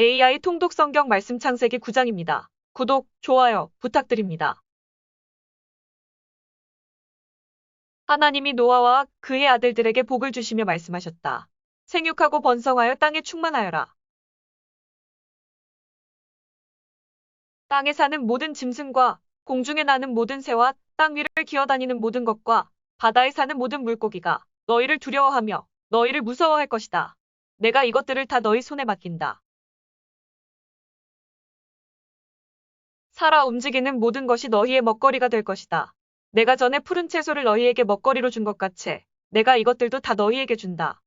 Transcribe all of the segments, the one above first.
AI 통독 성경 말씀 창세기 9장입니다. 구독, 좋아요 부탁드립니다. 하나님이 노아와 그의 아들들에게 복을 주시며 말씀하셨다. 생육하고 번성하여 땅에 충만하여라. 땅에 사는 모든 짐승과 공중에 나는 모든 새와 땅 위를 기어다니는 모든 것과 바다에 사는 모든 물고기가 너희를 두려워하며 너희를 무서워할 것이다. 내가 이것들을 다 너희 손에 맡긴다. 살아 움직이는 모든 것이 너희의 먹거리가 될 것이다. 내가 전에 푸른 채소를 너희에게 먹거리로 준 것 같이 내가 이것들도 다 너희에게 준다.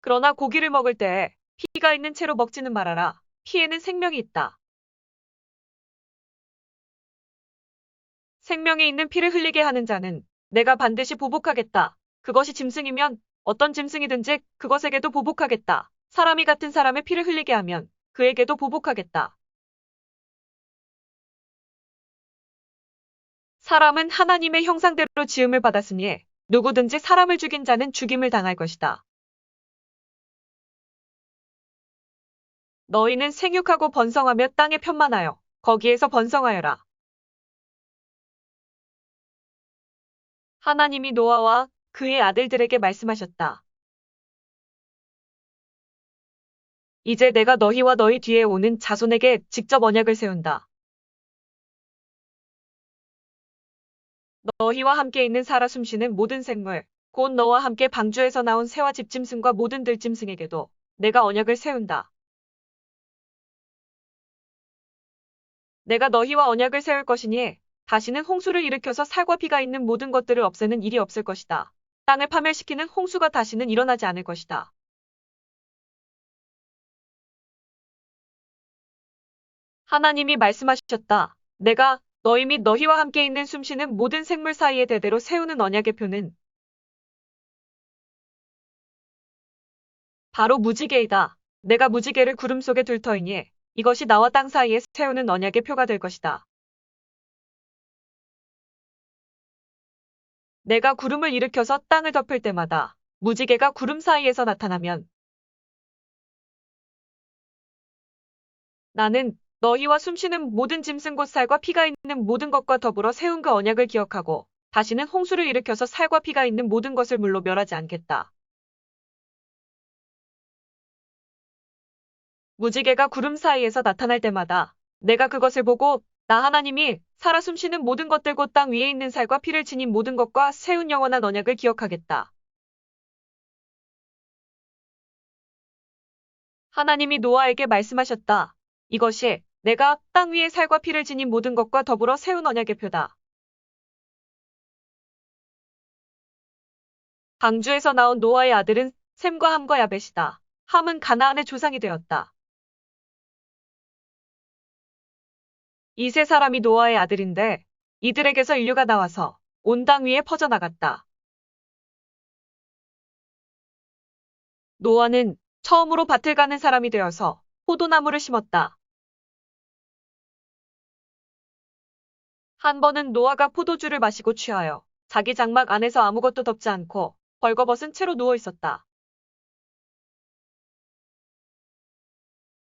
그러나 고기를 먹을 때에 피가 있는 채로 먹지는 말아라. 피에는 생명이 있다. 생명이 있는 피를 흘리게 하는 자는 내가 반드시 보복하겠다. 그것이 짐승이면 어떤 짐승이든지 그것에게도 보복하겠다. 사람이 같은 사람의 피를 흘리게 하면 그에게도 보복하겠다. 사람은 하나님의 형상대로 지음을 받았으니 누구든지 사람을 죽인 자는 죽임을 당할 것이다. 너희는 생육하고 번성하며 땅에 편만하여 거기에서 번성하여라. 하나님이 노아와 그의 아들들에게 말씀하셨다. 이제 내가 너희와 너희 뒤에 오는 자손에게 직접 언약을 세운다. 너희와 함께 있는 살아 숨쉬는 모든 생물, 곧 너와 함께 방주에서 나온 새와 집짐승과 모든 들짐승에게도 내가 언약을 세운다. 내가 너희와 언약을 세울 것이니 다시는 홍수를 일으켜서 살과 피가 있는 모든 것들을 없애는 일이 없을 것이다. 땅을 파멸시키는 홍수가 다시는 일어나지 않을 것이다. 하나님이 말씀하셨다. 내가 너희 및 너희와 함께 있는 숨쉬는 모든 생물 사이에 대대로 세우는 언약의 표는 바로 무지개이다. 내가 무지개를 구름 속에 둘 터이니 이것이 나와 땅 사이에 세우는 언약의 표가 될 것이다. 내가 구름을 일으켜서 땅을 덮을 때마다 무지개가 구름 사이에서 나타나면 나는 너희와 숨쉬는 모든 짐승 곧 살과 피가 있는 모든 것과 더불어 세운 그 언약을 기억하고 다시는 홍수를 일으켜서 살과 피가 있는 모든 것을 물로 멸하지 않겠다. 무지개가 구름 사이에서 나타날 때마다 내가 그것을 보고 나 하나님이 살아 숨쉬는 모든 것들 곧 땅 위에 있는 살과 피를 지닌 모든 것과 세운 영원한 언약을 기억하겠다. 하나님이 노아에게 말씀하셨다. 이것이 내가 땅 위에 살과 피를 지닌 모든 것과 더불어 세운 언약의 표다. 방주에서 나온 노아의 아들은 샘과 함과 야벳이다. 함은 가나안의 조상이 되었다. 이 세 사람이 노아의 아들인데 이들에게서 인류가 나와서 온 땅 위에 퍼져나갔다. 노아는 처음으로 밭을 가는 사람이 되어서 포도나무를 심었다. 한 번은 노아가 포도주를 마시고 취하여 자기 장막 안에서 아무것도 덮지 않고 벌거벗은 채로 누워 있었다.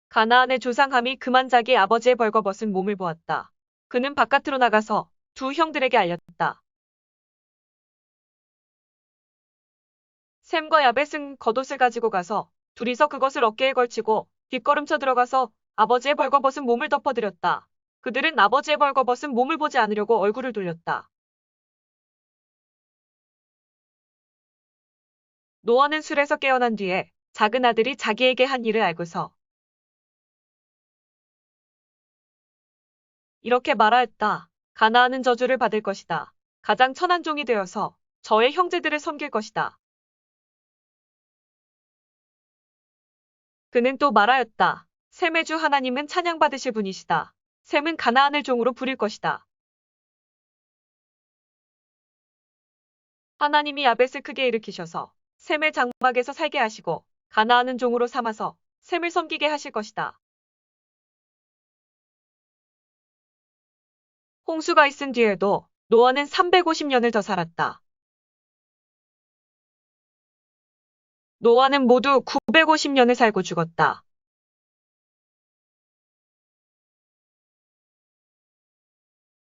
가나안의 조상함이 그만 자기 아버지의 벌거벗은 몸을 보았다. 그는 바깥으로 나가서 두 형들에게 알렸다. 샘과 야벳은 겉옷을 가지고 가서 둘이서 그것을 어깨에 걸치고 뒷걸음쳐 들어가서 아버지의 벌거벗은 몸을 덮어드렸다. 그들은 아버지의 벌거벗은 몸을 보지 않으려고 얼굴을 돌렸다. 노아는 술에서 깨어난 뒤에 작은 아들이 자기에게 한 일을 알고서 이렇게 말하였다. 가나안은 저주를 받을 것이다. 가장 천한 종이 되어서 저의 형제들을 섬길 것이다. 그는 또 말하였다. 셈의 주 하나님은 찬양받으실 분이시다. 셈은 가나안을 종으로 부릴 것이다. 하나님이 야벳을 크게 일으키셔서 셈의 장막에서 살게 하시고 가나안은 종으로 삼아서 셈을 섬기게 하실 것이다. 홍수가 있은 뒤에도 노아는 350년을 더 살았다. 노아는 모두 950년을 살고 죽었다.